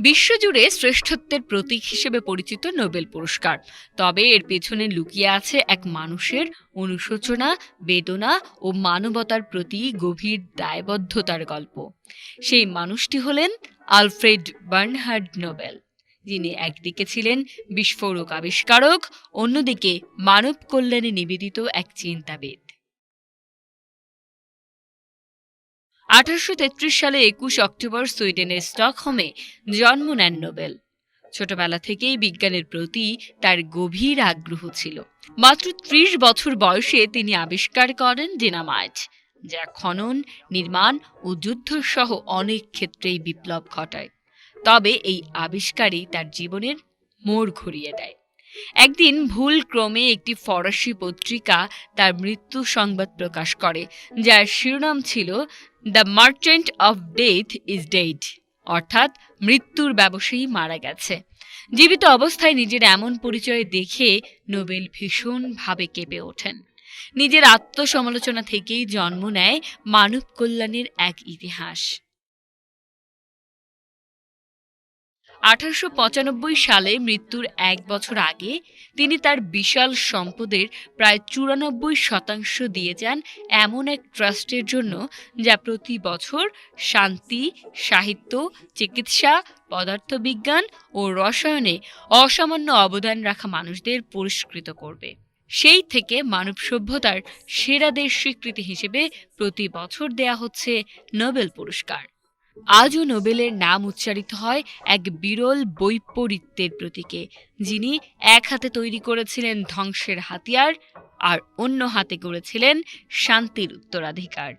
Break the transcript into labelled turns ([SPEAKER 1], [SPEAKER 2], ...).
[SPEAKER 1] বিশ্বজুড়ে শ্রেষ্ঠত্বের প্রতীক হিসেবে পরিচিত নোবেল পুরস্কার। তবে এর পেছনে লুকিয়ে আছে এক মানুষের অনুশোচনা, বেদনা ও মানবতার প্রতি গভীর দায়বদ্ধতার গল্প। সেই মানুষটি হলেন আলফ্রেড বার্নহার্ড নোবেল, যিনি একদিকে ছিলেন বিস্ফোরক আবিষ্কারক, অন্যদিকে মানব কল্যাণে নিবেদিত এক চিন্তাবিদ। আঠারোশো তেত্রিশ সালে একুশ অক্টোবর সুইডেনের স্টকহোমে জন্ম নেন নোবেল। ছোটবেলা থেকেই বিজ্ঞানের প্রতি তার গভীর আগ্রহ ছিল। মাত্র ত্রিশ বছর বয়সে তিনি আবিষ্কার করেন ডিনামাইট, যা খনন, নির্মাণ ও যুদ্ধ সহ অনেক ক্ষেত্রেই বিপ্লব ঘটায়। তবে এই আবিষ্কারই তার জীবনের মোড় ঘুরিয়ে দেয়। একদিন ভুল ক্রমে একটি ফরাসি পত্রিকা তার মৃত্যু সংবাদ প্রকাশ করে, যার শিরোনাম ছিল the merchant of death is dead অর্থাৎ মৃত্যুর ব্যবসায়ী মারা গেছে। জীবিত অবস্থায় নিজের এমন পরিচয় দেখে নোবেল ভীষণভাবে কেঁপে ওঠেন। নিজের আত্মসমালোচনা থেকেই জন্ম নেয় মানব কল্যাণের এক ইতিহাস। আঠারোশো পঁচানব্বই সালে মৃত্যুর এক বছর আগে তিনি তার বিশাল সম্পদের প্রায় চুরানব্বই শতাংশ দিয়ে যান এমন এক ট্রাস্টের জন্য যা প্রতি বছর শান্তি, সাহিত্য, চিকিৎসা, পদার্থবিজ্ঞান ও রসায়নে অসামান্য অবদান রাখা মানুষদের পুরস্কৃত করবে। সেই থেকে মানব সভ্যতার সেরাদের স্বীকৃতি হিসেবে প্রতি বছর দেয়া হচ্ছে নোবেল পুরস্কার। আজও নোবেলের নাম উচ্চারিত হয় এক বিরল বৈপরীত্যের প্রতীকে, যিনি এক হাতে তৈরি করেছিলেন ধ্বংসের হাতিয়ার আর অন্য হাতে করেছিলেন শান্তির উত্তরাধিকার।